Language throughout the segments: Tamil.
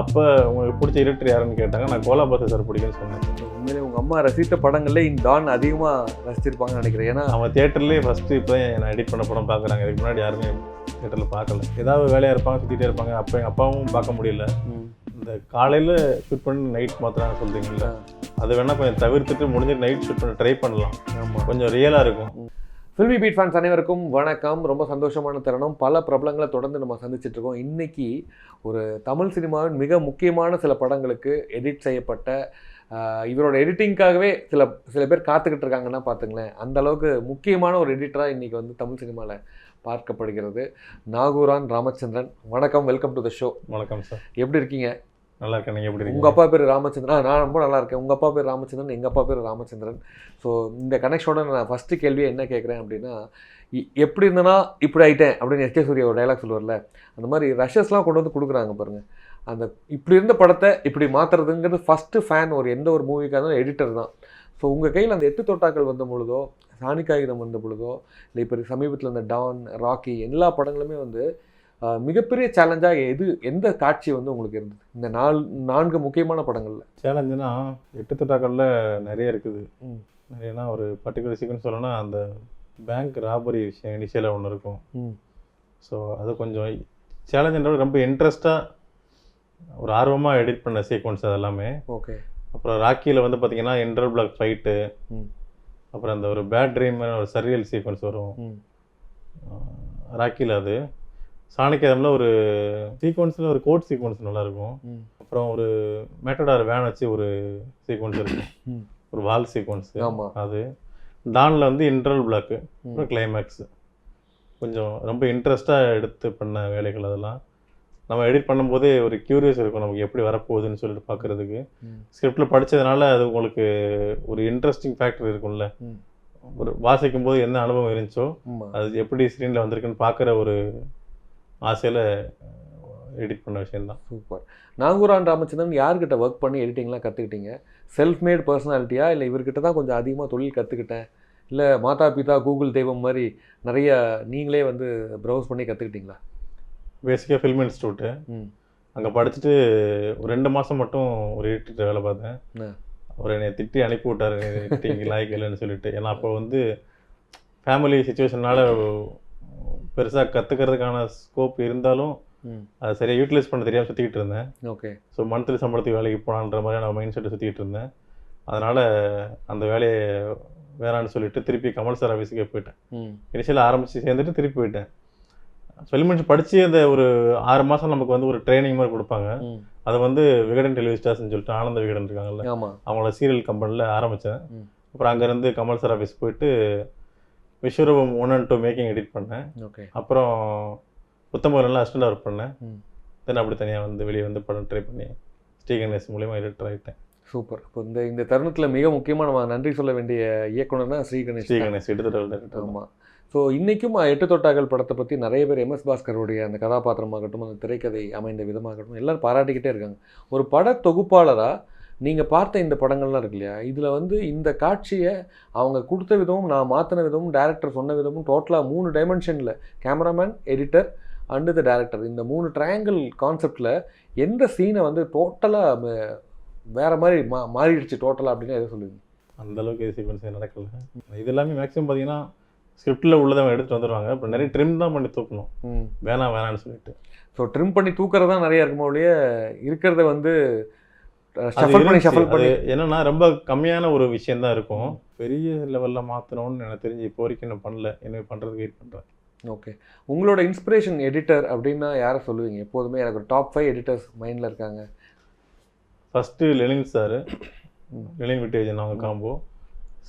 அப்போ உங்களுக்கு பிடிச்ச எடிட்டர் யாருன்னு கேட்டாங்க நான் கோலா பாசு சார் பிடிக்கும்னு சொன்னேன். உண்மையிலே உங்கள் அம்மா ரசித்த படங்கள்ல இந்த டான் அதிகமாக ரசிச்சிருப்பாங்கன்னு நினைக்கிறேன். ஏன்னா அவன் தேட்டர்லேயே ஃபஸ்ட்டு இப்போ நான் எடிட் பண்ண படம் பார்க்குறாங்க இதுக்கு முன்னாடி யாருமே தேட்டரில் பார்க்கல ஏதாவது வேலையாக இருப்பாங்க சுற்றிட்டே இருப்பாங்க. அப்போ எங்கள் அப்பாவும் பார்க்க முடியல. இந்த காலையில் ஷூட் பண்ணி நைட் மாத்திரம் சொல்கிறீங்கல்ல அதை வேணால் கொஞ்சம் தவிர்த்துட்டு முடிஞ்சு நைட் ஷூட் பண்ண ட்ரை பண்ணலாம். கொஞ்சம் ரியலாக இருக்கும். ஃபில்மி பீட் ஃபேன்ஸ் அனைவருக்கும் வணக்கம். ரொம்ப சந்தோஷமான தருணம். பல பிரபலங்களை தொடர்ந்து நம்ம சந்திச்சிட்டு இருக்கோம். இன்னைக்கு ஒரு தமிழ் சினிமாவின் மிக முக்கியமான சில படங்களுக்கு எடிட் செய்யப்பட்ட இவரோட எடிட்டிங்காகவே சில சில பேர் காத்துக்கிட்டு இருக்காங்கன்னா பார்த்துங்களேன் அந்த அளவுக்கு முக்கியமான ஒரு எடிட்டராக இன்னைக்கு வந்து தமிழ் சினிமாவில் பார்க்கப்படுகிறது. நாகூரான் ராமச்சந்திரன். வணக்கம். வெல்கம் டு த ஷோ வணக்கம் சார் எப்படி இருக்கீங்க? நல்லா இருக்கேன். நீங்கள் எப்படி உங்கள் அப்பா பேர் ராமச்சந்திரன். ஆ, நான் ரொம்ப நல்லா இருக்கேன். உங்கள் அப்பா பேர் ராமச்சந்திரன் எங்கள் அப்பா பேர் ராமச்சந்திரன். ஸோ இந்த கனெக்ஷனோட நான் ஃபஸ்ட்டு கேள்வியை என்ன கேட்குறேன் அப்படின்னா இ- எப்படி இருந்தனா இப்படி ஆயிட்டேன் அப்படின்னு எஸ்கே சூரிய ஒரு டைலாக் சொல்லுவார்ல அந்த மாதிரி ரஷஸ்லாம் கொண்டு வந்து கொடுக்குறாங்க பாருங்கள் அந்த இப்படி இருந்த படத்தை இப்படி மாற்றுறதுங்கிறது ஃபஸ்ட்டு ஃபேன் ஒரு எந்த ஒரு மூவிக்காக எடிட்டர் தான். ஸோ உங்கள் கையில் அந்த எட்டு தோட்டாக்கள் வந்த பொழுதோ சாணி காகிதம் வந்த பொழுதோ இல்லை இப்போ சமீபத்தில் இந்த டான் ராக்கி எல்லா படங்களுமே வந்து மிகப்பெரிய சேலஞ்சாக எது எந்த காட்சி வந்து உங்களுக்கு இருந்தது? இந்த நால் நான்கு முக்கியமான படங்கள்ல. சேலஞ்சுனா எட்டு தொட்டாக்களில் நிறைய இருக்குது. நிறையனா ஒரு பர்டிகுலர் சீக்வன்ஸ் சொல்லணும்னா அந்த பேங்க் ராபரி விஷயம் இனிஷியலாக ஒன்று இருக்கும். ஸோ அது கொஞ்சம் சேலஞ்சுன்ற ரொம்ப இன்ட்ரெஸ்ட்டாக ஒரு ஆர்வமாக எடிட் பண்ண சீக்வன்ஸ் அது எல்லாமே ஓகே அப்புறம் ராக்கியில் வந்து பார்த்தீங்கன்னா இன்டர் பிளாக் ஃபைட்டு அப்புறம் அந்த ஒரு பேட் ட்ரீம் ஒரு சரியல் சீக்வன்ஸ் வரும். ராக்கியில் அது. சாணிக்கிழமில் ஒரு சீக்வன்ஸில் ஒரு கோட் சீக்வன்ஸ் நல்லாயிருக்கும். ம். அப்புறம் ஒரு மேட்டடார் வேன் வச்சு ஒரு சீக்வன்ஸ் இருக்கும். ஒரு வால் சீக்வன்ஸ். அது. டானில் வந்து இன்டர்வல் பிளாக்கு. அப்புறம் கிளைமேக்ஸ் கொஞ்சம் ரொம்ப இன்ட்ரெஸ்ட்டாக எடுத்து பண்ண வேலைகள் அதெல்லாம். நம்ம எடிட் பண்ணும்போதே ஒரு க்யூரியஸ் இருக்கும் நமக்கு எப்படி வரப்போகுதுன்னு சொல்லிட்டு பார்க்குறதுக்கு ஸ்கிரிப்டில் படித்ததுனால அது உங்களுக்கு ஒரு இன்ட்ரெஸ்டிங் ஃபேக்டர் இருக்கும்ல. ஒரு வாசிக்கும் போது என்ன அனுபவம் இருந்துச்சோ அது எப்படி ஸ்க்ரீனில் வந்திருக்குன்னு பார்க்குற ஒரு ஆசையில் எடிட் பண்ண விஷயம்தான். சூப்பர் நாகூரான் ராமச்சந்திரன் யார்கிட்ட ஒர்க் பண்ணி எடிட்டிங்லாம் கற்றுக்கிட்டீங்க செல்ஃப் மேட் பர்சனாலிட்டியா இல்லை இவர்கிட்ட தான் கொஞ்சம் அதிகமாக தொழில் கற்றுக்கிட்டேன் இல்லை மாதா பிதா கூகுள் தெய்வம் மாதிரி நிறைய நீங்களே வந்து ப்ரௌஸ் பண்ணி கற்றுக்கிட்டீங்களா பேசிக்காக ஃபில்ம் இன்ஸ்டியூட்டு அங்கே படிச்சுட்டு ஒரு ரெண்டு மாதம் மட்டும் ஒரு எடிட்டர் வேலை பார்த்தேன். அவர் என்னை திட்டி அனுப்பி விட்டார். எடிட்டிங் லாய்க்கு இல்லைன்னு சொல்லிட்டு. ஏன்னா அப்போ வந்து ஃபேமிலி சுச்சுவேஷனால பெருசாக கற்றுக்கிறதுக்கான ஸ்கோப் இருந்தாலும் அதை சரியாக யூட்டிலைஸ் பண்ண தெரியாமல் சுற்றிக்கிட்டு இருந்தேன். ஓகே. ஸோ மந்த்லி சம்பளத்துக்கு வேலைக்கு போனான்ற மாதிரி நான் மைண்ட் செட்டை சுற்றிக்கிட்டு இருந்தேன். அதனால் அந்த வேலையை வேணான்னு சொல்லிட்டு திருப்பி கமல் சார் ஆஃபீஸுக்கே போயிட்டேன். இனிஷியலாக ஆரம்பித்து சேர்ந்துட்டு திருப்பி போயிட்டேன். ஃபில்மெண்ட்ஸ் படித்து அந்த ஒரு ஆறு மாதம் நமக்கு வந்து ஒரு ட்ரைனிங் மாதிரி கொடுப்பாங்க. அது வந்து விகடன் டெலிவிஸ்டார்ஸ்னு சொல்லிட்டு ஆனந்த விகடன் இருக்காங்கல்ல ஆமாம் அவங்களோட சீரியல் கம்பெனியில் ஆரம்பித்தேன். அப்புறம் அங்கேருந்து கமல் சார் ஆஃபீஸ் போயிட்டு Vishwaroopam one and two making edit பண்ணேன். ஓகே அப்புறம் புத்தம்பூரில் அசிஸ்டண்ட் ஒர்க் பண்ணேன். தென் அப்படி தனியாக வந்து வெளியே வந்து படம் ட்ரை பண்ணி ஸ்ரீ கணேஷ் மூலியமாக எடிட்டர் ஆகிட்டேன் சூப்பர் இப்போ இந்த இந்த தருணத்தில் மிக முக்கியமாக நம்ம நன்றி சொல்ல வேண்டிய இயக்குனர் தான் ஸ்ரீ கணேஷ் ஸ்ரீ தான். கணேஷ் எடுத்துகிட்டு ஆமாம் ஸோ இன்றைக்கும் எட்டு தொட்டாக்கள் படத்தை பற்றி நிறைய பேர் எம்எஸ் பாஸ்கருடைய அந்த கதாபாத்திரமாகட்டும் அந்த திரைக்கதை அமைந்த விதமாகட்டும் எல்லாரும் பாராட்டிக்கிட்டே இருக்காங்க. ஒரு பட தொகுப்பாளராக நீங்கள் பார்த்த இந்த படங்கள்லாம் இருக்கு இல்லையா? இதில் வந்து இந்த காட்சியை அவங்க கொடுத்த விதமும் நான் மாற்றின விதமும் டேரக்டர் சொன்ன விதமும் டோட்டலாக மூணு டைமென்ஷனில் cameraman editor and the director இந்த மூணு ட்ரையாங்கிள் கான்செப்டில் எந்த சீனை வந்து டோட்டலாக வேறு மாதிரி மா மாறிடுச்சு டோட்டலாக அப்படின்னு எதை சொல்லுவீங்க? அந்த அளவுக்கு இது சீக்வன்ஸ் நடக்கல. இது எல்லாமே மேக்ஸிமம் பார்த்தீங்கன்னா ஸ்கிரிப்டில் உள்ளதை எடுத்துகிட்டு வந்துடுவாங்க இப்போ நிறைய ட்ரிம் தான் பண்ணி தூக்கணும். வேணாம் வேணாம்னு சொல்லிட்டு. ஸோ ட்ரிம் பண்ணி தூக்குறது தான் நிறைய இருக்குமோ ஒழிய இருக்கிறத வந்து என்னன்னா ரொம்ப கம்மியான ஒரு விஷயம் தான் இருக்கும். பெரிய லெவலில் மாற்றணும்னு எனக்கு தெரிஞ்சு இப்போ வரைக்கும் இன்னும் பண்ணல. என்ன பண்ணுறதுக்கு வெயிட் பண்ணுறேன் ஓகே உங்களோட இன்ஸ்பிரேஷன் எடிட்டர் அப்படின்னா யாரை சொல்லுவீங்க? எப்போதுமே எனக்கு ஒரு டாப் ஃபைவ் எடிட்டர்ஸ் மைண்டில் இருக்காங்க. First Lenin sir. லெனின் விட்டேஜன் அவங்க காம்போ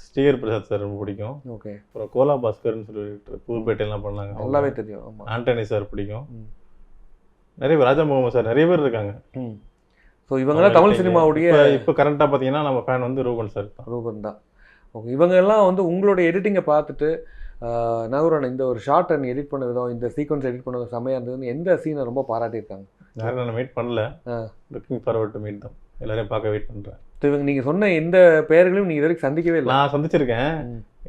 ஸ்ரீகர் பிரசாத் சார் ரொம்ப பிடிக்கும். ஓகே அப்புறம் கோலா பாஸ்கர்னு சொல்லிட்டு புதுப்பேட்டையெல்லாம் பண்ணாங்க. நல்லாவே தெரியும். ஆண்டனி சார் பிடிக்கும். நிறைய பேர் ராஜா முகமது சார் நிறைய பேர் இருக்காங்க. ம். ஸோ இவங்கெல்லாம் தமிழ் சினிமாவுடைய இப்போ கரண்ட்டாக பார்த்தீங்கன்னா நம்ம ஃபேன் வந்து ரூபன் சார் தான். ரூபன் தான். ஓகே இவங்க எல்லாம் வந்து உங்களுடைய எடிட்டிங்கை பார்த்துட்டு நகரான இந்த ஒரு ஷார்ட் அண்ட் எடிட் பண்ண விதம் இந்த சீக்வன்ஸ் எடிட் பண்ண செம்மையாக இருந்ததுன்னு எந்த சீனை ரொம்ப பாராட்டியிருக்காங்க? யாரும் நான் வெயிட் பண்ணல. லுக்கிங் ஃபார்வர்ட் டு மீட் தான். எல்லாரையும் பார்க்க வெயிட் பண்ணுறேன் இவங்க நீங்கள் சொன்ன எந்த பெயர்களையும் நீங்கள் இது வரைக்கும் சந்திக்கவே இல்லை. நான் சந்திச்சிருக்கேன்.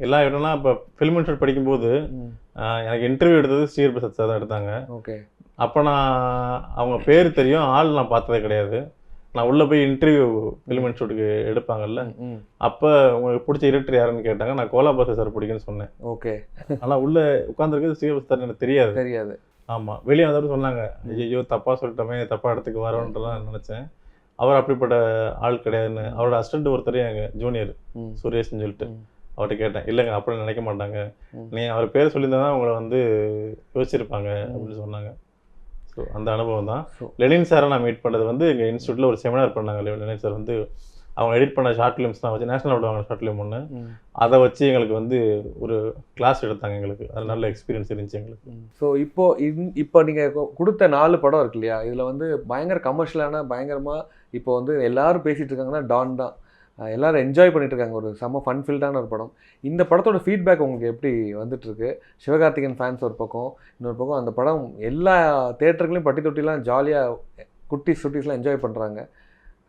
எல்லா இடம்லாம் இப்போ ஃபிலிம் இன்ஸ்டியூட் படிக்கும்போது எனக்கு இன்டர்வியூ எடுத்தது ஸ்ரீகர் பிரசாத் சார் தான் எடுத்தாங்க. ஓகே அப்போ நான் அவங்க பேர் தெரியும் ஆள் நான் பார்த்ததே கிடையாது. நான் உள்ளே போய் இன்டர்வியூ ஃபிலிம் இன்ஸ்டியூட்டுக்கு எடுப்பாங்கல்ல? அப்போ உங்களுக்கு பிடிச்ச இருட்டர் யாருன்னு கேட்டாங்க. நான் கோலாபாச சார் பிடிக்குன்னு சொன்னேன். ஓகே. ஆனால் உள்ளே உட்காந்துருக்கிறது ஸ்ரீவஸ் சார் எனக்கு தெரியாது. தெரியாது. ஆமாம் வெளியே வந்தவரும் சொன்னாங்க ஐயோ தப்பாக சொல்லிட்டோமே தப்பாக இடத்துக்கு வரோன்றலாம் நினச்சேன். அவர் அப்படிப்பட்ட ஆள் கிடையாதுன்னு அவரோட அசிஸ்டன்ட் ஒருத்தர் எங்கள் ஜூனியர் சுரேஷ்னு சொல்லிட்டு. அவர்கிட்ட கேட்டேன். இல்லைங்க அப்படி நினைக்க மாட்டாங்க. நீ அவர் பேர் சொல்லியிருந்தா தான் உங்களை வந்து யோசிச்சிருப்பாங்க அப்படின்னு சொன்னாங்க. ஸோ அந்த அனுபவம் தான். லெனின் சாரை நான் மீட் பண்ணது வந்து எங்கள் இன்ஸ்டியூட்டில் ஒரு செமினார் பண்ணாங்க. லெனின் சார் வந்து அவங்க எடிட் பண்ண ஷார்ட் ஃபிலிம்ஸ் தான் வச்சு நேஷனல் அவார்டு வாங்கின ஷார்ட் ஃபிலிம் ஒன்று அதை வச்சு எங்களுக்கு வந்து ஒரு கிளாஸ் எடுத்தாங்க எங்களுக்கு. அது நல்ல எக்ஸ்பீரியன்ஸ் இருந்துச்சு எங்களுக்கு. ஸோ இப்போ இந் இப்போ நீங்கள் கொடுத்த நாலு படம் இருக்கு இல்லையா? இதில் வந்து பயங்கர கமர்ஷியலான பயங்கரமாக இப்போ வந்து எல்லாரும் பேசிட்டு இருக்காங்கன்னா டான் தான். எல்லாரும் என்ஜாய் பண்ணிட்டு இருக்காங்க ஒரு செம்ம ஃபன் ஃபீல்டான ஒரு படம். இந்த படத்தோட ஃபீட்பேக் உங்களுக்கு எப்படி வந்துட்டு இருக்கு சிவகார்த்திகேயன் ஃபேன்ஸ் ஒரு பக்கம் இன்னொரு பக்கம் அந்த படம் எல்லா தேட்டர்களையும் பட்டி தொட்டிலாம் ஜாலியாக குட்டிஸ் சுட்டிஸ்லாம் என்ஜாய் பண்ணுறாங்க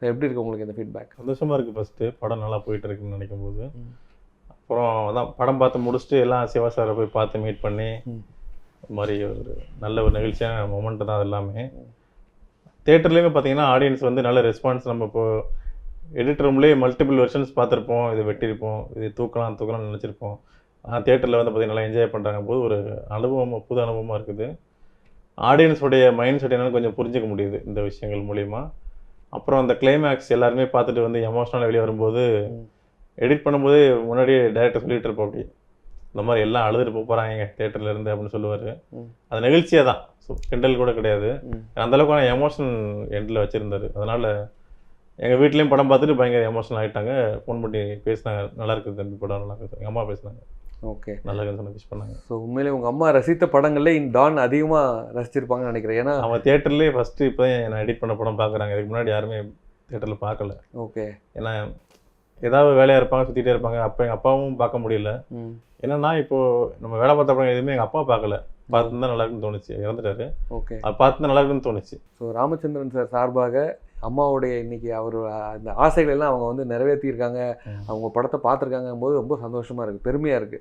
எப்படி இருக்கு உங்களுக்கு இந்த ஃபீட்பேக் சந்தோஷமா இருக்கு ஃபர்ஸ்ட்டு படம் நல்லா போயிட்டு இருக்குன்னு நினைக்கும் போது. அப்புறம் அதான் படம் பார்த்து முடிச்சுட்டு எல்லாம் சிவா சாரை போய் பார்த்து மீட் பண்ணி ம். இந்த மாதிரி ஒரு நல்ல ஒரு நிகழ்ச்சியான மொமெண்ட் தான் அது எல்லாமே. தேட்டர்லேயுமே பார்த்தீங்கன்னா ஆடியன்ஸ் வந்து நல்ல ரெஸ்பான்ஸ் நம்ம இப்போ எடிட்டர் ரூம்லேயே மல்டிபிள் வெர்ஷன்ஸ் பார்த்துருப்போம். இது வெட்டியிருப்போம். இது தூக்கலாம் தூக்கலாம்னு நினச்சிருப்போம். ஆனால் தேட்டரில் வந்து பார்த்தீங்கன்னா நல்லா என்ஜாய் பண்ணுறாங்க போது ஒரு அனுபவம் புது அனுபவமாக இருக்குது. ஆடியன்ஸோடைய மைண்ட் செட் என்னன்னு கொஞ்சம் புரிஞ்சுக்க முடியுது இந்த விஷயங்கள் மூலிமா அப்புறம் அந்த கிளைமேக்ஸ் எல்லாருமே பார்த்துட்டு வந்து எமோஷனலாக வெளியே வரும்போது. எடிட் பண்ணும்போதே முன்னாடியே டேரக்டர் சொல்லிட்டு இருப்போம் அப்படி இந்த மாதிரி எல்லாம் அழுதுட்டு போக போகிறாங்க தேட்டரில் இருந்து அப்படின்னு சொல்லுவார். அது நிகழ்ச்சியாக தான் ஸோ கிண்டல் கூட கிடையாது. ம். அந்த அளவுக்கான எமோஷன் எண்டில் வச்சுருந்தாரு. அதனால் எங்கள் வீட்லேயும் படம் பார்த்துட்டு பயங்கர எமோஷனல் ஆகிட்டாங்க ஃபோன் பண்ணி பேசினாங்க. நல்லா இருக்குது தம்பி படம் நல்லா இருக்குது. எங்கள் அம்மா பேசினாங்க. ஓகே. நல்லா இருக்குன்னு விஷ் பண்ணாங்க. ஸோ உண்மையிலே உங்கள் அம்மா ரசித்த படங்கள்ல இந்த டான் அதிகமாக ரசிச்சிருப்பாங்கன்னு நினைக்கிறேன். ஏன்னா அவங்க தேட்டர்லேயே ஃபஸ்ட்டு இப்போ நான் எடிட் பண்ண படம் பார்க்குறாங்க. இதுக்கு முன்னாடி யாருமே தேட்டரில் பார்க்கல. ஓகே. ஏன்னா ஏதாவது வேலையாக இருப்பாங்க சுற்றிட்டே இருப்பாங்க. அப்போ எங்கள் அப்பாவும் பார்க்க முடியல. என்னன்னா இப்போ நம்ம வேலை பார்த்த படம் எதுவுமே எங்கள் அப்பா பார்க்கல. பார்த்துருந்தா நல்லா இருக்குன்னு தோணுச்சு. இறந்துட்டாரு. ஓகே. அது பார்த்துருந்தா நல்லா இருக்குன்னு தோணுச்சு. ஸோ ராமச்சந்திரன் சார் சார்பாக அம்மாவுடைய இன்னைக்கு அவர் அந்த ஆசைகள் எல்லாம் அவங்க வந்து நிறைவேற்றியிருக்காங்க. அவங்க படத்தை பார்த்துருக்காங்க போது ரொம்ப சந்தோஷமா இருக்கு பெருமையா இருக்கு.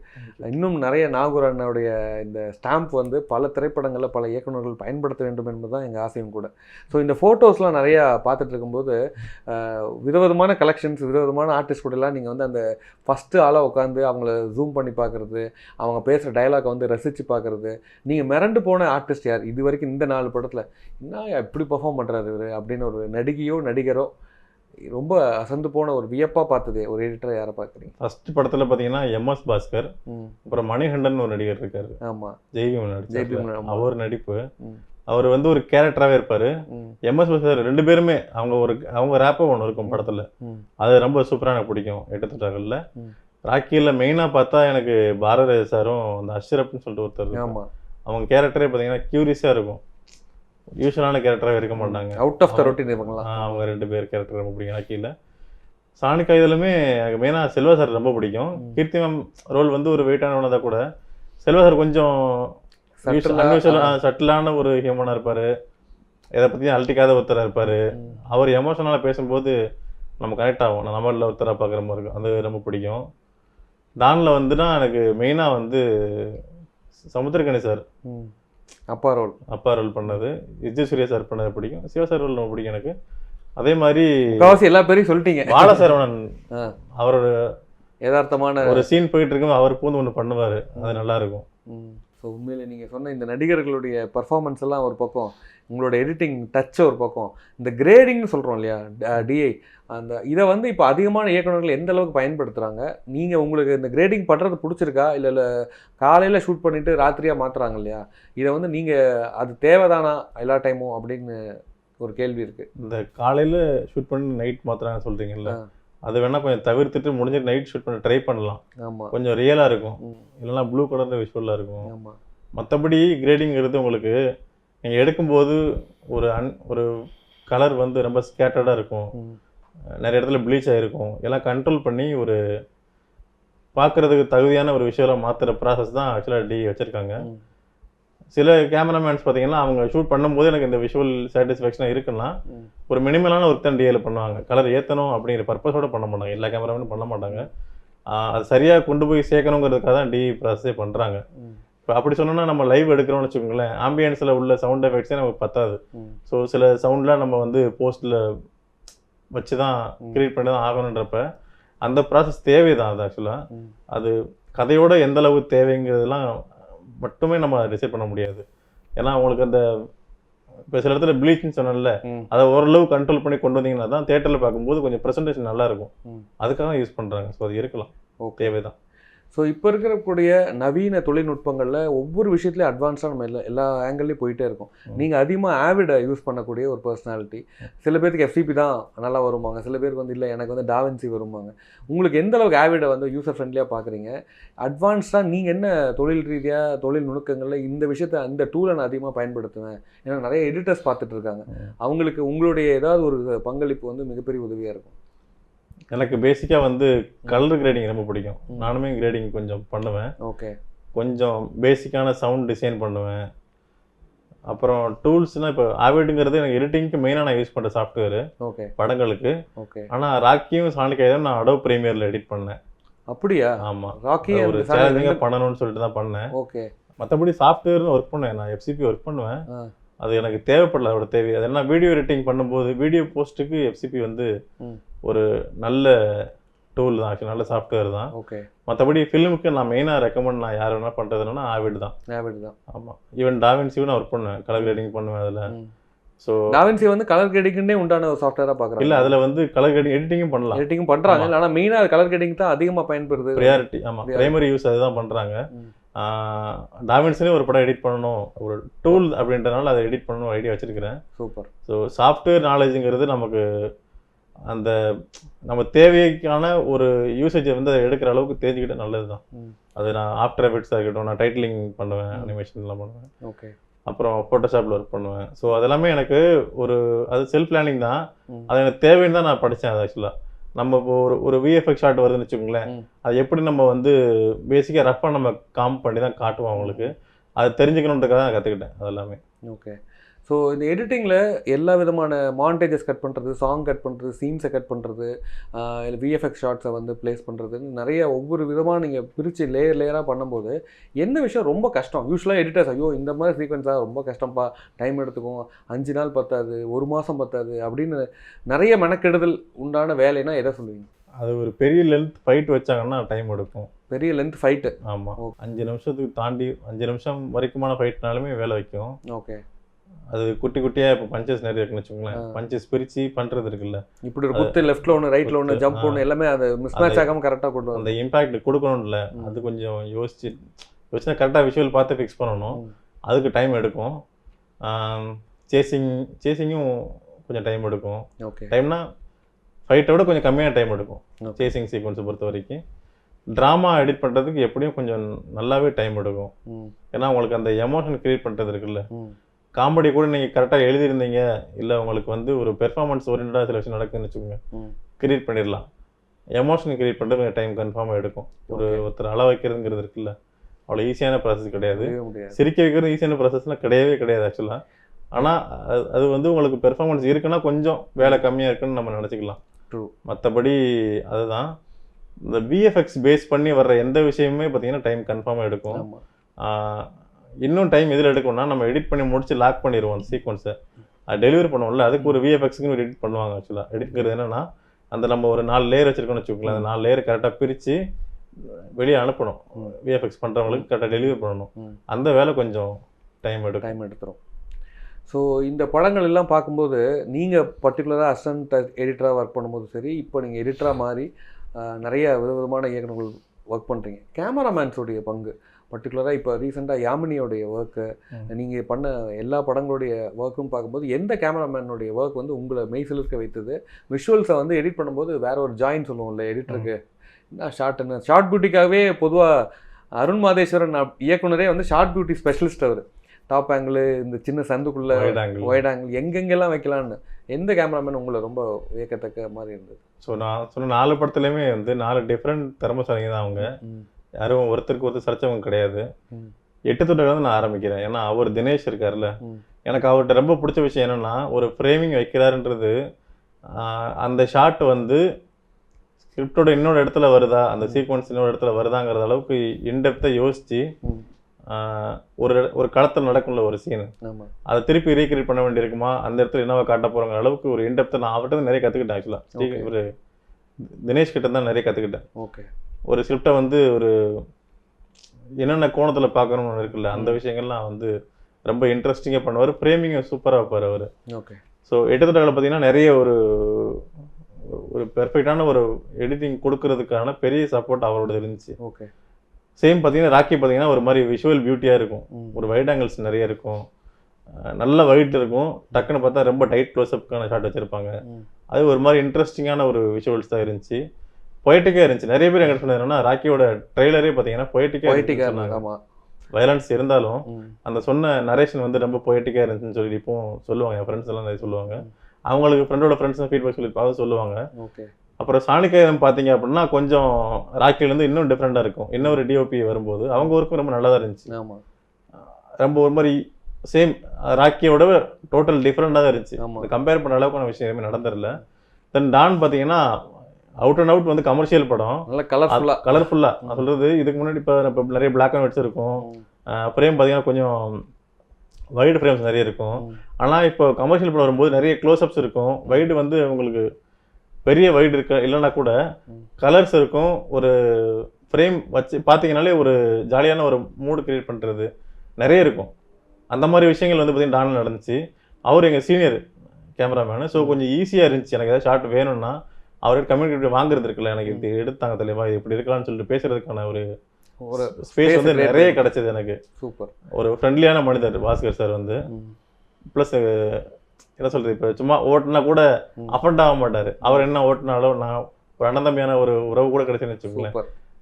இன்னும் நிறைய நாகூர் அண்ணனுடைய இந்த ஸ்டாம்ப் வந்து பல திரைப்படங்களில் பல இயக்குனர்கள் பயன்படுத்த வேண்டும் என்பதுதான் எங்கள் ஆசையும் கூட. ஸோ இந்த ஃபோட்டோஸ்லாம் நிறையா பார்த்துட்டு இருக்கும்போது விதவிதமான கலெக்ஷன்ஸ் விதவிதமான ஆர்டிஸ்ட் கூட எல்லாம் நீங்கள் வந்து அந்த ஃபஸ்ட்டு ஆளாக உட்காந்து அவங்கள ஜூம் பண்ணி பார்க்குறது அவங்க பேசுகிற டயலாக் வந்து ரசித்து பார்க்குறது நீங்கள் மிரண்டு போன ஆர்டிஸ்ட் யார்? இது வரைக்கும் இந்த நாலு படத்தில் என்ன எப்படி பெர்ஃபார்ம் பண்ணுறாரு இவர்? அப்படின்னு ஒரு நடிகையோ நடிகரோ ரொம்ப அசந்து போன ஒரு வியப்பாக பார்த்தது ஒரு எடிட்டரை யாரை பார்க்குறீங்க? ஃபர்ஸ்ட் படத்தில் பார்த்தீங்கன்னா எம்எஸ் பாஸ்கர் அப்புறம் மணிகண்டன் ஒரு நடிகர் இருக்காரு. ஆமாம் ஜெய்பீம் ஆமா. அவர் நடிப்பு. அவர் வந்து ஒரு கேரக்டராகவே இருப்பார். எம்எஸ் பாஸ்கர் ரெண்டு பேருமே அவங்க ஒரு அவங்க ரேப்பாக ஒன்று இருக்கும் படத்தில். அது ரொம்ப சூப்பராக எனக்கு பிடிக்கும் எட்டுத்தட்டாக்கல்ல ம். ராக்கியில் மெயினாக பார்த்தா எனக்கு பாரத சாரும் அந்த அஷ்ரப்னு சொல்லிட்டு ஒருத்தர் அவங்க கேரக்டரே பார்த்தீங்கன்னா க்யூரியஸாக இருக்கும். யூஸ்வலான கேரக்டராகவே இருக்க மாட்டாங்க. அவுட் ஆஃப் த ரொட்டீன் ஆ, அவங்க ரெண்டு பேர் கேரக்டர் ரொம்ப பிடிக்கும். ராக்கியில் சாணிக்கா இதுலுமே எனக்கு மெயினாக செல்வா சார் ரொம்ப பிடிக்கும். கீர்த்தி மேம் ரோல் வந்து ஒரு வெயிட்டானவனதா கூட. செல்வா சார் கொஞ்சம் சட்டிலான ஒரு ஹியூமனாக இருப்பார். எதை பற்றியும் அழட்டிக்காத ஒருத்தராக இருப்பார். அவர் எமோஷனலாக பேசும்போது நம்ம கனெக்ட் ஆகும் நான் நம்மளில் ஒருத்தராக பார்க்குற மாதிரி இருக்கும். அது ரொம்ப பிடிக்கும். டானில் வந்துனா எனக்கு மெயினாக வந்து சமுத்திரகணி சார் அப்பா ரோல். அப்பா ரோல் பண்ணது. விஜய் சூர்யா சார் பண்ணது பிடிக்கும். சிவா சார் ரோல் ரொம்ப பிடிக்கும் எனக்கு. அதே மாதிரி முக்காவாசி எல்லா பேரையும் சொல்லிட்டீங்க. பாலசரவணன். அவரோட யதார்த்தமான ஒரு சீன் போயிட்டு இருக்கும் அவர் பூந்து ஒன்று பண்ணுவார். அது நல்லா இருக்கும். ஸோ உண்மையில நீங்கள் சொன்ன இந்த நடிகர்களுடைய பர்ஃபார்மன்ஸ் எல்லாம் ஒரு பக்கம் உங்களோட எடிட்டிங் டச் ஒரு பக்கம் இந்த கிரேடிங்னு சொல்கிறோம் இல்லையா டிஐ அந்த இதை வந்து இப்போ அதிகமான இயக்குனர்கள் எந்த அளவுக்கு பயன்படுத்துகிறாங்க நீங்கள் உங்களுக்கு இந்த கிரேடிங் பண்ணுறது பிடிச்சிருக்கா? இல்லை இல்லை காலையில் ஷூட் பண்ணிவிட்டு ராத்திரியாக மாற்றுறாங்க இல்லையா? இதை வந்து நீங்கள் அது தேவைதானா எல்லா டைமும் அப்படின்னு ஒரு கேள்வி இருக்குது இந்த காலையில் ஷூட் பண்ணி நைட் மாத்திராங்க சொல்கிறீங்கல்ல. அது வேணால் கொஞ்சம் தவிர்த்துட்டு முடிஞ்சிட்டு நைட் ஷூட் பண்ண ட்ரை பண்ணலாம். ஆமாம் கொஞ்சம் ரியலாக இருக்கும். இல்லைன்னா ப்ளூ கலரில் விஷுவலாக இருக்கும். ஆமாம் மற்றபடி கிரேடிங்கிறது உங்களுக்கு நீங்கள் எடுக்கும்போது ஒரு அன் ஒரு கலர் வந்து ரொம்ப ஸ்கேட்டர்டாக இருக்கும். நிறைய இடத்துல ப்ளீச் ஆகிருக்கும் எல்லாம் கண்ட்ரோல் பண்ணி ஒரு பார்க்குறதுக்கு தகுதியான ஒரு விஷயம் மாற்றுற ப்ராசஸ் தான் ஆக்சுவலாக டி வச்சுருக்காங்க. சில கேமராமேன்ஸ் பார்த்தீங்கன்னா அவங்க ஷூட் பண்ணும்போது எனக்கு இந்த விஷுவல் சாட்டிஸ்ஃபேக்ஷனாக இருக்குன்னா. ஒரு மினிமலான ஒர்க் தான் டிஏல பண்ணுவாங்க. கலர் ஏற்றணும் அப்படிங்கிற பர்பஸோட பண்ண மாட்டாங்க. எல்லா கேமராமேனும் பண்ண மாட்டாங்க. அது சரியாக கொண்டு போய் சேர்க்கணுங்கிறதுக்காக தான் டி ப்ராசஸே பண்ணுறாங்க இப்போ அப்படி சொன்னோம்னா நம்ம லைவ் எடுக்கிறோம்னு வச்சுக்கோங்களேன் ஆம்பியன்ஸில் உள்ள சவுண்ட் எஃபெக்ட்ஸே நமக்கு பத்தாது. ஸோ சில சவுண்ட்லாம் நம்ம வந்து போஸ்ட்டில் வச்சு தான் கிரியேட் பண்ணி தான் ஆகணுன்றப்ப அந்த ப்ராசஸ் தேவை தான் அது ஆக்சுவலாக. அது கதையோட எந்த அளவு தேவைங்கிறதெல்லாம் மட்டுமே நம்ம டிசைட் பண்ண முடியாது. ஏன்னா உங்களுக்கு அந்த இப்போ சில இடத்துல ப்ளீச்னு சொன்னேன்ல ம். அதை ஓரளவு கண்ட்ரோல் பண்ணி கொண்டு வந்தீங்கன்னா தான் தேட்டரில் பார்க்கும்போது கொஞ்சம் ப்ரெசன்டேஷன் நல்லா இருக்கும். அதுக்காக யூஸ் பண்ணுறாங்க ஸோ அது இருக்கலாம். ஓகே தேவை தான் ஸோ இப்போ இருக்கக்கூடிய நவீன தொழில்நுட்பங்களில் ஒவ்வொரு விஷயத்துலையும் அட்வான்ஸாக நம்ம எல்லா எல்லா ஆங்கிள்லையும் போயிட்டே இருக்கோம். நீங்கள் அதிகமாக ஆவிடை யூஸ் பண்ணக்கூடிய ஒரு பர்சனாலிட்டி சில பேருக்கு எஃப்சிபி தான் நல்லா வருவாங்க சில பேருக்கு வந்து இல்லை எனக்கு வந்து டாவன்சி வருவாங்க உங்களுக்கு எந்த அளவுக்கு ஆவிடை வந்து யூசர் ஃப்ரெண்ட்லியாக பார்க்குறீங்க அட்வான்ஸ்டாக நீங்கள் என்ன தொழில் ரீதியாக தொழில் நுணுக்கங்களில் இந்த விஷயத்தை அந்த டூலை நான் அதிகமாக பயன்படுத்துவேன்? ஏன்னா நிறைய எடிட்டர்ஸ் பார்த்துட்டு இருக்காங்க. அவங்களுக்கு உங்களுடைய ஏதாவது ஒரு பங்களிப்பு வந்து மிகப்பெரிய உதவியாக இருக்கும். எனக்கு பேசிக்காக வந்து கலர் கிரேடிங் ரொம்ப பிடிக்கும். நானுமே கிரேடிங் கொஞ்சம் பண்ணுவேன். ஓகே. கொஞ்சம் பேசிக்கான சவுண்ட் டிசைன் பண்ணுவேன். அப்புறம் டூல்ஸ்னால் இப்போ ஆவிடுங்கிறது எனக்கு எடிட்டிங்க்கு மெயினாக நான் யூஸ் பண்ணுற சாஃப்ட்வேர் ஓகே. படங்களுக்கு. ஓகே. ஆனால் ராக்கியும் சாணிக்காயும் நான் அடோ ப்ரீமியரில் எடிட் பண்ணேன். அப்படியா? ஆமாம் ராக்கி ஒரு சேலஞ்சிங்காக பண்ணணும்னு சொல்லிட்டு தான் பண்ணேன். ஓகே. மற்றபடி சாஃப்ட்வேர் ஒர்க் பண்ணுவேன் நான் எஃப்சிபி ஒர்க் பண்ணுவேன். அது எனக்கு தேவைப்படல அதோட தேவை. அது என்ன வீடியோ எடிட்டிங் பண்ணும்போது வீடியோ போஸ்ட்டுக்கு எஃப்சிபி வந்து. ஒரு நல்ல டூல் தான். actually நல்ல சாஃப்ட்வேர் தான். ஓகே. மற்றபடி ஃபிலிமுக்கு நான் மெயினாக ரெக்கமெண்ட் நான் யார் வேணால் பண்ணுறதுனா ஆவிட் தான். ஆவிட் தான். ஆமாம் ஈவன் டாவின்சியும் நான் ஒர்க் பண்ணுவேன் கலர் கிரேடிங் பண்ணுவேன் அதில். ஸோ டாவின்சி வந்து கலர் கிரேடிங்னே உண்டான ஒரு சாஃப்ட்வேராக பார்க்குறாங்க இல்லை அதில் வந்து கலர் கிரேடிங் எடிட்டிங்கும் பண்ணலாம். எடிட்டிங் பண்ணுறாங்க ஆனால் மெயினாக கலர் கிரேடிங் தான் அதிகமாக பயன்படுது. ப்ரியாரிட்டி ஆமாம். பிரைமரி யூஸ் அதுதான் பண்ணுறாங்க ம். டாவின்ஸ்லேயும் ஒரு படம் எடிட் பண்ணணும் ஒரு டூல் அப்படின்றனால அதை எடிட் பண்ணணும் ஐடியா வச்சிருக்கிறேன் சூப்பர் ஸோ சாஃப்ட்வேர் நாலேஜுங்கிறது நமக்கு அந்த நம்ம தேவைக்கான ஒரு யூசேஜை வந்து அதை எடுக்கிற அளவுக்கு தெரிஞ்சுக்கிட்ட நல்லது தான். அது நான் ஆஃப்டர் எஃபெக்ட்ஸாக இருக்கட்டும் நான் டைட்டிலிங் பண்ணுவேன். அனிமேஷன்லாம் பண்ணுவேன் ஓகே அப்புறம் ஃபோட்டோஷாப்பில் ஒர்க் பண்ணுவேன் ஸோ அதெல்லாமே எனக்கு ஒரு அது செல்ஃப் பிளானிங் தான். அது எனக்கு தேவைன்னு தான் நான் படித்தேன் அது ஆக்சுவலாக நம்ம இப்போ ஒரு ஒரு விஎஃப்எக்ஸ் ஷாட் வருதுன்னு வச்சுக்கோங்களேன். அது எப்படி நம்ம வந்து பேசிக்காக ரஃபாக நம்ம காம் பண்ணி தான் காட்டுவோம் அவங்களுக்கு. அது தெரிஞ்சுக்கணுன்றதுக்காக தான் கற்றுக்கிட்டேன் அது எல்லாமே. ஓகே ஸோ இந்த எடிட்டிங்கில் எல்லா விதமான மாண்டேஜஸ் கட் பண்ணுறது சாங் கட் பண்ணுறது சீன்ஸை கட் பண்ணுறது இல்லை விஎஃப்எக்ஸ் ஷார்ட்ஸை வந்து ப்ளேஸ் பண்ணுறதுன்னு நிறைய ஒவ்வொரு விதமாக நீங்கள் பிரித்து லேயர் லேயராக பண்ணும்போது என்ன விஷயம் ரொம்ப கஷ்டம்? யூஸ்வலாக எடிட்டர்ஸ் ஐயோ இந்த மாதிரி சீக்வன்ஸாக ரொம்ப கஷ்டம்ப்பா டைம் எடுத்துக்கும் அஞ்சு நாள் பத்தாது ஒரு மாதம் பத்தாது அப்படின்னு நிறைய மெனக்கெடுதல் உண்டான வேலைனா எதை சொல்லுவீங்க? அது ஒரு பெரிய லென்த் ஃபைட் வச்சாங்கன்னா டைம் எடுக்கும். பெரிய லென்த் ஃபைட்டு ஆமாம். அஞ்சு நிமிஷத்துக்கு தாண்டி அஞ்சு நிமிஷம் வரைக்குமான ஃபைட்னாலுமே வேலை வைக்கும். ஓகே அது குட்டி குட்டியாக இப்போ பஞ்சஸ் நிறைய இருக்குன்னு வச்சுக்கோங்களேன். பஞ்சஸ் பிரித்து பண்ணுறது இருக்குல்ல. இப்படி ஒரு குத்து லெஃப்ட்டில் ஒன்று ரைட்டில் ஒன்று ஜம்ப். ஒன்று எல்லாமே அது மிஸ் மேட்ச் ஆகாமல் கரெக்டாக கொண்டு அந்த இம்பாக்ட் கொடுக்கணும்ல. அது கொஞ்சம் யோசிச்சு யோசிச்சா கரெக்டாக விஷுவல் பார்த்து ஃபிக்ஸ் பண்ணணும். அதுக்கு டைம் எடுக்கும். சேசிங் சேசிங்கும் கொஞ்சம் டைம் எடுக்கும். ஓகே டைம்னா ஃபைட்டை விட கொஞ்சம் கம்மியான டைம் எடுக்கும். சேசிங் சீக்வன்ஸை பொறுத்த வரைக்கும். ட்ராமா எடிட் பண்ணுறதுக்கு எப்படியும் கொஞ்சம் நல்லாவே டைம் எடுக்கும். ஏன்னா உங்களுக்கு அந்த எமோஷன் கிரியேட் பண்ணுறது இருக்குல்ல. காமெடி கூட நீங்கள் கரெக்டாக எழுதியிருந்தீங்க. இல்லை உங்களுக்கு வந்து ஒரு பெர்ஃபார்மன்ஸ் ஓரியன்டாக சில விஷயம் நடக்குதுன்னு வச்சுக்கோங்க. கிரியேட் பண்ணிடலாம். எமோஷன் கிரியேட் பண்ணுறது டைம் கன்ஃபார்மாக எடுக்கும். ஒரு. ஒருத்தர் அள வைக்கிறதுங்கிறது இருக்குல்ல. அவ்வளோ ஈஸியான ப்ராசஸ் கிடையாது. சிரிக்க வைக்கிறது ஈஸியான ப்ராசஸ்லாம் கிடையவே கிடையாது ஆக்சுவலாக ஆனால் அது அது வந்து உங்களுக்கு பெர்ஃபார்மன்ஸ் இருக்குன்னா கொஞ்சம் வேலை கம்மியாக இருக்குன்னு நம்ம நினச்சிக்கலாம். True. மற்றபடி அதுதான். இந்த விஎஃப்எக்ஸ் பேஸ் பண்ணி வர்ற எந்த விஷயமுமே பார்த்தீங்கன்னா டைம் கன்ஃபார்மாக எடுக்கும். இன்னும் டைம் எதில் எடுக்கும்னா நம்ம எடிட் பண்ணி முடிச்சு லாக் பண்ணிடுவோம் அந்த சீக்வன்ஸை அது டெலிவரி பண்ணுவோம்ல அதுக்கு ஒரு விஎஃப்எக்ஸ்க்கு ஒரு எடிட் பண்ணுவாங்க ஆக்சுவலாக எடிட்ங்கிறது என்னன்னா அந்த நம்ம ஒரு நாலு லேயர் வச்சிருக்கோம்னு வச்சுக்கோங்களேன் அந்த நாலு லேயர் கரெக்டாக பிரித்து வெளியே அனுப்பணும். விஎஃப்எக்ஸ் பண்ணுறவங்களுக்கு கரெக்டாக டெலிவரி பண்ணணும். அந்த வேலை கொஞ்சம் டைம் எடுக்கும். டைம் எடுத்துரும். ஸோ இந்த படங்கள் எல்லாம் பார்க்கும்போது நீங்கள் பர்டிகுலராக அசிஸ்டன்ட் எடிட்டராக ஒர்க் பண்ணும்போது சரி இப்போ நீங்கள் எடிட்டராக மாறி நிறைய விதவிதமான இயக்குநர்கள் ஒர்க் பண்ணுறீங்க கேமராமேன்ஸோடைய பங்கு. பர்டிகுலராக இப்போ ரீசெண்டாக யாமினியோடைய ஒர்க்கு. நீங்கள் பண்ண எல்லா படங்களுடைய ஒர்க்கும் பார்க்கும்போது எந்த கேமராமேனுடைய ஒர்க் வந்து உங்களை மெய்சிலிருக்க வைத்தது? விஷுவல்ஸை வந்து எடிட் பண்ணும்போது வேற ஒரு ஜாயின் சொல்லுவோம்ல எடிட்டருக்கு என்ன ஷார்ட் என்ன? ஷார்ட் பியூட்டிக்காகவே பொதுவாக அருண் மாதேஸ்வரன் இயக்குனரே வந்து ஷார்ட் பியூட்டி ஸ்பெஷலிஸ்ட் அவர். டாப் ஆங்கிள் இந்த சின்ன சந்துக்குள்ள. ஒயிட் ஆங்கிள் எங்கெங்கெல்லாம் வைக்கலான்னு எந்த கேமராமேன் உங்களை ரொம்ப வியக்கத்தக்க மாதிரி இருந்தது? ஸோ நான் சொன்ன நாலு படத்துலையுமே வந்து நாலு டிஃப்ரெண்ட் திறமைசாலிங்க தான் அவங்க. யாரும் ஒருத்தருக்கு ஒருத்தர் சரிச்சவங்க கிடையாது. எட்டு வந்து நான் ஆரம்பிக்கிறேன். ஏன்னா அவர் தினேஷ் இருக்கார்ல. எனக்கு அவர்கிட்ட ரொம்ப பிடிச்ச விஷயம் என்னன்னா ஒரு ஃப்ரேமிங் வைக்கிறாருன்றது அந்த ஷாட் வந்து ஸ்கிரிப்டோட இன்னொரு இடத்துல வருதா அந்த சீக்வன்ஸ் இன்னொரு இடத்துல வருதாங்கிற அளவுக்கு இன்டெப்த்தை. ஆஹ் ஒரு ஒரு களத்தில் நடக்கும்ல ஒரு சீனு அதை திருப்பி ரீக்ரியேட் பண்ண வேண்டியிருக்குமா? அந்த இடத்துல என்னவா காட்ட போறாங்க அளவுக்கு ஒரு இன்டெப்த்தை நான் அவர்கிட்ட நிறைய கற்றுக்கிட்டேன். ஆக்சுவலாக ஒரு தினேஷ் கிட்ட தான் நிறைய கற்றுக்கிட்டேன் ஓகே ஒரு ஸ்கிரிப்டை வந்து ஒரு என்னென்ன கோணத்தில் பார்க்கணும்னு இருக்குல்ல அந்த விஷயங்கள்லாம் வந்து ரொம்ப இன்ட்ரெஸ்டிங்காக பண்ணுவார். ஃப்ரேமிங்கை சூப்பராக வைப்பார் அவர். ஓகே ஸோ எட்டுத்தொடர்களை பார்த்தீங்கன்னா நிறைய ஒரு ஒரு பெர்ஃபெக்டான ஒரு எடிட்டிங் கொடுக்கறதுக்கான பெரிய சப்போர்ட் அவரோட இருந்துச்சு. ஓகே சேம் பார்த்தீங்கன்னா ராக்கி பார்த்தீங்கன்னா ஒரு மாதிரி விஷுவல் பியூட்டியாக இருக்கும். ஒரு வைட் ஆங்கிள்ஸ் நிறைய இருக்கும். நல்ல வைட் இருக்கும். டக்குன்னு பார்த்தா ரொம்ப டைட் க்ளோஸ்அப்க்கான ஷாட் வச்சிருப்பாங்க. அது ஒரு மாதிரி இன்ட்ரெஸ்டிங்கான ஒரு விஷுவல்ஸ் தான் இருந்துச்சு. பொயட்டிக்காக இருந்துச்சு. நிறைய பேர் எங்கிட்ட சொன்னதுன்னா ராக்கியோட ட்ரெய்லரே பார்த்தீங்கன்னா பொயட்டிக்காக பொய்டிக்கா சொன்னாங்க. ஆமா. வயலன்ஸ் இருந்தாலும். அந்த சொன்ன நரேஷன் வந்து ரொம்ப பொயட்டிக்காக இருந்துச்சுன்னு சொல்லி இப்போ சொல்லுவாங்க. என் ஃப்ரெண்ட்ஸ் எல்லாம் நிறைய சொல்லுவாங்க. அவங்களுக்கு ஃப்ரெண்டோட ஃப்ரெண்ட்ஸ் ஃபீட்பேக் சொல்லியிருப்பாங்க அதை சொல்லுவாங்க. ஓகே. அப்புறம் சாணிக்காயம் பார்த்தீங்க அப்படின்னா கொஞ்சம் ராக்கிலேருந்து இன்னும் டிஃப்ரெண்டாக இருக்கும். இன்னொரு டிஓபி வரும்போது அவங்க ஒர்க்கும் ரொம்ப நல்லா தான் இருந்துச்சு. ஆமா. ரொம்ப ஒரு மாதிரி சேம் ராக்கியோட டோட்டல் டிஃப்ரெண்டாக தான் இருந்துச்சு. கம்பேர் பண்ண அளவுக்கான விஷயம் எதுவுமே நடந்துடல தென் டான் பார்த்தீங்கன்னா அவுட் அண்ட் அவுட் வந்து கமர்ஷியல் படம். நல்ல கலர்ஃபுல்லா கலர்ஃபுல்லாக நான் சொல்கிறது இதுக்கு முன்னாடி இப்போ இப்போ நிறைய பிளாக் அண்ட் ஒயிட்ஸ் இருக்கும். ஃப்ரேம் பார்த்தீங்கன்னா கொஞ்சம் வைடு ஃப்ரேம்ஸ் நிறைய இருக்கும். ஆனால் இப்போ கமர்ஷியல் படம் வரும்போது நிறைய க்ளோஸ்அப்ஸ் இருக்கும். வைடு வந்து உங்களுக்கு பெரிய வைடு இருக்க இல்லைன்னா கூட. கலர்ஸ் இருக்கும். ஒரு ஃப்ரேம் வச்சு பார்த்தீங்கனாலே ஒரு ஜாலியான ஒரு மூடு கிரியேட் பண்ணுறது நிறைய இருக்கும். அந்த மாதிரி விஷயங்கள் வந்து பார்த்தீங்கன்னா டானில் நடந்துச்சு. அவர் எங்கள் சீனியர் கேமராமேனு ஸோ கொஞ்சம் ஈஸியாக இருந்துச்சு. எனக்கு ஏதாவது ஷாட் வேணும்னா அவர்கிட்ட கம்யூனிகேட் வாங்குறது இருக்குல்ல? எனக்கு இது எடுத்தாங்க இது இப்படி இருக்கலாம்னு சொல்லிட்டு பேசுறதுக்கான ஒரு ஒரு ஸ்பேஸ் வந்து நிறைய கிடைச்சது எனக்கு. சூப்பர். ஒரு ஃப்ரெண்ட்லியான மனிதர் பாஸ்கர் சார் வந்து. ப்ளஸ் என்ன சொல்றது இப்போ சும்மா ஓட்டுனா கூட. அஃபண்ட் ஆக மாட்டார். அவர் என்ன ஓட்டுனாலும் நான் ஒரு அண்ணந்தம்பியான ஒரு உறவு கூட கிடைச்சுன்னு வச்சுக்கோங்களேன்.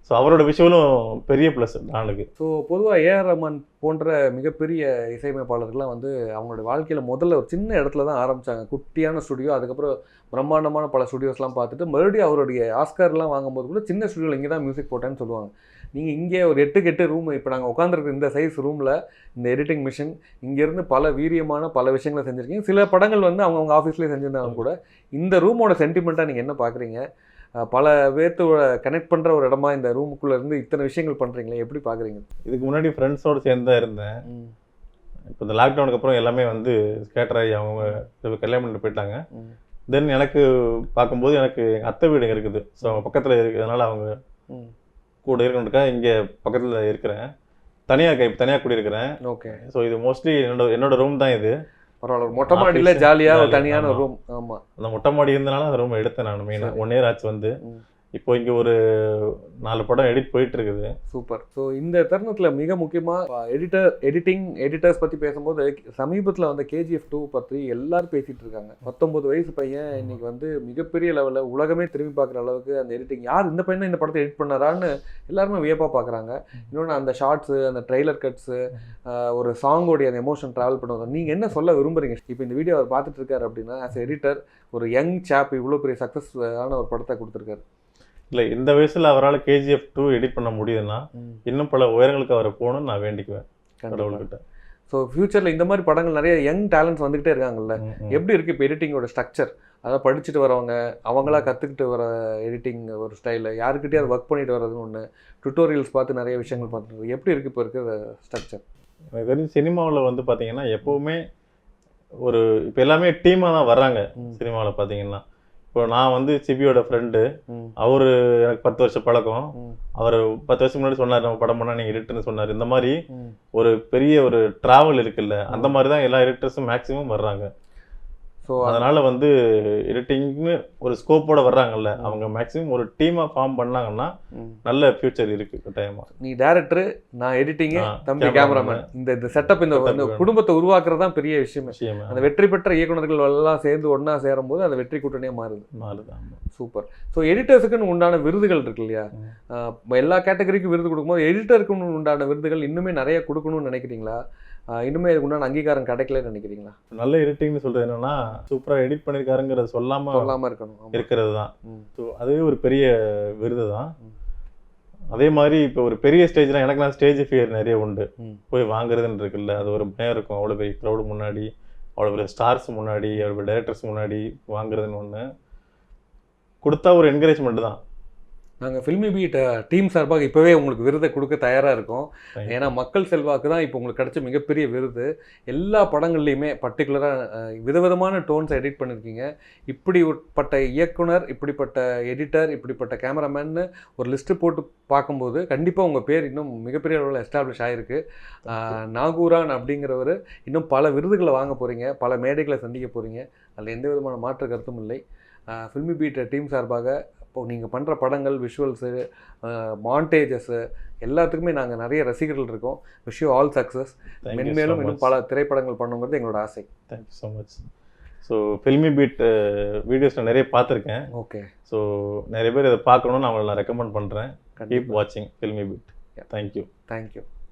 ஸோ அவரோட விஷயங்களும் பெரிய ப்ளஸ் நானுக்கு. ஸோ பொதுவாக ஏஆர் ரஹ்மான் போன்ற மிகப்பெரிய இசையமைப்பாளர்கள்லாம் வந்து அவங்களோட வாழ்க்கையில் முதல்ல ஒரு சின்ன இடத்துல தான் ஆரம்பித்தாங்க குட்டியான ஸ்டுடியோ அதுக்கப்புறம் பிரம்மாண்டமான பல ஸ்டுடியோஸ்லாம் பார்த்துட்டு மறுபடியும் அவருடைய ஆஸ்கார்லாம் வாங்கும்போது கூட சின்ன ஸ்டுடியோவில் இங்கே தான் மியூசிக் போட்டேன்னு சொல்லுவாங்க. நீங்கள் இங்கே ஒரு எட்டுக்கு எட்டு ரூம் இப்போ நாங்கள் உட்காந்துருக்க இந்த சைஸ் ரூமில் இந்த எடிட்டிங் மிஷின் இங்கேருந்து பல வீரியமான பல விஷயங்களை செஞ்சுருக்கீங்க. சில படங்கள் வந்து அவங்கவுங்க ஆஃபீஸ்லேயே செஞ்சுருந்தாலும் கூட இந்த ரூமோட சென்டிமெண்ட்டாக நீங்கள் என்ன பார்க்குறீங்க? பல பேர்த்தோட கனெக்ட் பண்ணுற ஒரு இடமா இந்த ரூமுக்குள்ளே இருந்து இத்தனை விஷயங்கள் பண்ணுறீங்களே எப்படி பார்க்குறீங்க இதுக்கு முன்னாடி ஃப்ரெண்ட்ஸோட சேர்ந்து தான் இருந்தேன். இப்போ இந்த லாக்டவுனுக்கு அப்புறம் எல்லாமே வந்து ஸ்கேட்டர் ஆகி அவங்க கல்யாணம் பண்ணிட்டு போயிட்டாங்க. தென் எனக்கு பார்க்கும்போது எனக்கு எங்கள் அத்தை வீடு இங்க இருக்குது. ஸோ அவங்க பக்கத்தில் இருக்கிறதுனால அவங்க கூட இருக்கணுக்கா இங்கே பக்கத்தில் இருக்கிறேன். தனியாக இப்போ தனியாக குடியிருக்கிறேன். ஓகே. ஸோ இது மோஸ்ட்லி என்னோட என்னோட ரூம் தான் இது. பரவாயில்ல ஒரு மொட்டை மாடியில் ஜாலியாக ஒரு தனியான. ரூம் ஆமாம் அந்த மொட்டை மாடி இருந்தனால அந்த ரூம் எடுத்தேன் நான் மெயினாக ஒன் இயர் ஆச்சு வந்து. இப்போ இங்கே ஒரு நாலு படம் எடிட் போயிட்டு இருக்குது சூப்பர். ஸோ இந்த தருணத்தில் மிக முக்கியமாக எடிட்டர் எடிட்டிங் எடிட்டர்ஸ் பற்றி பேசும்போது சமீபத்தில் வந்த கேஜிஎஃப் டூ பற்றி எல்லாரும் பேசிகிட்டு இருக்காங்க. பத்தொம்பது வயசு பையன் இன்னைக்கு வந்து மிகப்பெரிய லெவலில் உலகமே திரும்பி பார்க்குற அளவுக்கு அந்த எடிட்டிங் யார் இந்த பையனை இந்த படத்தை எடிட் பண்ணாரான்னு எல்லாருமே வியப்பாக பார்க்குறாங்க இன்னொன்று அந்த ஷார்ட்ஸு அந்த ட்ரெய்லர் கட்ஸு ஒரு சாங்கோடைய அந்த எமோஷன் ட்ராவல் பண்ணுவோம் நீங்கள் என்ன சொல்ல விரும்புகிறீங்க இப்போ இந்த வீடியோ அவர் பார்த்துட்டு இருக்காரு அப்படின்னா ஆஸ் எடிட்டர் ஒரு யங் சாப் இவ்வளோ பெரிய சக்ஸஸ்ஃபுல்லான ஒரு படத்தை கொடுத்துருக்காரு. இல்லை இந்த வயசில் அவரால் கேஜிஎஃப் டூ எடிட் பண்ண முடியுதுன்னா இன்னும் பல உயரங்களுக்கு அவரை போகணும்னு நான் வேண்டிக்குவேன் கடவுள்கிட்ட. ஸோ ஃபியூச்சரில் இந்த மாதிரி படங்கள் நிறைய யங் டேலண்ட்ஸ் வந்துகிட்டே இருக்காங்கல்ல. எப்படி இருக்குது இப்போ எடிட்டிங்கோட ஸ்ட்ரக்சர் அதாவது படிச்சுட்டு வரவங்க அவங்களா கற்றுக்கிட்டு வர எடிட்டிங் ஒரு ஸ்டைலில் யாருக்கிட்டே ஒர்க் பண்ணிட்டு வர்றதுன்னு ஒன்று டுட்டோரியல்ஸ் பார்த்து நிறைய விஷயங்கள் பார்த்துட்டு எப்படி இருக்குது இப்போ இருக்கிற ஸ்ட்ரக்சர் எனக்கு தெரிஞ்சு சினிமாவில் வந்து பார்த்தீங்கன்னா எப்போவுமே ஒரு இப்போ எல்லாமே டீமாக தான் வர்றாங்க. சினிமாவில் பார்த்தீங்கன்னா இப்போ நான் வந்து சிபியோட ஃப்ரெண்டு அவர் எனக்கு பத்து வருஷம் பழக்கம். அவர் பத்து வருஷம் முன்னாடி சொன்னார் நம்ம படம் பண்ணால் நீங்கள் எடிட்டர்னு சொன்னார். இந்த மாதிரி ஒரு பெரிய ஒரு டிராவல் இருக்குல்ல அந்த மாதிரி தான் எல்லா எடிட்டர்ஸும் மேக்ஸிமம் வர்றாங்க. ஸோ அதனால வந்து எடிட்டிங்னு ஒரு ஸ்கோப்போட வர்றாங்கல்ல அவங்க மேக்ஸிமம் ஒரு டீமாக ஃபார்ம் பண்ணாங்கன்னா நல்ல ஃபியூச்சர் இருக்கு கட்டாயமா நீ டேரக்டர் நான் எடிட்டிங்கு தம்பி. கேமராமேன் இந்த இந்த செட்டப் இந்த. குடும்பத்தை உருவாக்குறது தான் பெரிய விஷயமே. விஷயமா. அந்த வெற்றி பெற்ற இயக்குனர்கள் எல்லாம் சேர்ந்து ஒன்றா சேரும்போது அந்த வெற்றி கூட்டணியாக மாறுது. மாறுது. சூப்பர் ஸோ எடிட்டர்ஸுக்குன்னு உண்டான விருதுகள் இருக்கு இல்லையா? எல்லா கேட்டகரிக்கும் விருது கொடுக்கும்போது எடிட்டருக்குன்னு உண்டான விருதுகள் இன்னுமே நிறைய கொடுக்கணும்னு நினைக்கிறீங்களா? இன்னுமே அதுக்கு உண்டான அங்கீகாரம் கிடைக்கலன்னு நினைக்கிறீங்களா? நல்ல எடிட்டிங்னு சொல்றது என்னன்னா சூப்பரா எடிட் பண்ணிருக்காருங்கிறத சொல்லாம சொல்லாம இருக்கணும். இருக்கிறது தான். ஸோ அதுவே ஒரு பெரிய விருது தான். அதே மாதிரி இப்போ ஒரு பெரிய ஸ்டேஜ்லாம் எனக்கு நான் ஸ்டேஜ் ஃபியர் நிறைய உண்டு. போய் வாங்குறதுன்னு இருக்குல்ல அது ஒரு பயம் இருக்கும் அவ்வளோ பெரிய க்ரௌடு முன்னாடி அவ்வளோ பெரிய ஸ்டார்ஸ் முன்னாடி அவ்வளோ பெரிய டைரக்டர்ஸ் முன்னாடி வாங்குறதுன்னு ஒன்று கொடுத்தா ஒரு என்கரேஜ்மெண்ட் தான் நாங்கள் ஃபில்மி பீட் டீம் சார்பாக இப்போவே உங்களுக்கு விருதை கொடுக்க தயாராக இருக்கோம். ஏன்னா மக்கள் செல்வாக்கு தான் இப்போ உங்களுக்கு கிடைச்ச மிகப்பெரிய விருது. எல்லா படங்கள்லையுமே பர்டிகுலராக விதவிதமான டோன்ஸ் எடிட் பண்ணியிருக்கீங்க இப்படிப்பட்ட இயக்குனர் இப்படிப்பட்ட எடிட்டர் இப்படிப்பட்ட கேமராமேன்னு ஒரு லிஸ்ட்டு போட்டு பார்க்கும்போது கண்டிப்பாக உங்கள் பேர் இன்னும் மிகப்பெரிய அளவில் எஸ்டாப்ளிஷ் ஆகிருக்கு நாகூரான் அப்படிங்கிறவர் இன்னும் பல விருதுகளை வாங்க போகிறீங்க பல மேடைகளை சந்திக்க போகிறீங்க அதில் எந்த விதமான மாற்று கருத்தும் இல்லை. ஃபில்மி பீட் டீம் சார்பாக இப்போ நீங்கள் பண்ணுற படங்கள் விஷுவல்ஸு மாண்டேஜஸ்ஸு எல்லாத்துக்குமே நாங்கள் நிறைய ரசிகர்கள் இருக்கோம். விஷ் யூ ஆல் சக்ஸஸ் மென்மேலும் இன்னும். பல திரைப்படங்கள் பண்ணுங்கிறது எங்களோட ஆசை. Thank you so much so Filmibeat videos நான் நிறைய பார்த்துருக்கேன். ஓகே. ஸோ நிறைய பேர் இதை பார்க்கணும்னு நான் அவங்களை நான் ரெக்கமெண்ட் பண்ணுறேன் கீப் வாட்சிங் ஃபில்மி பீட் தேங்க்யூ தேங்க்யூ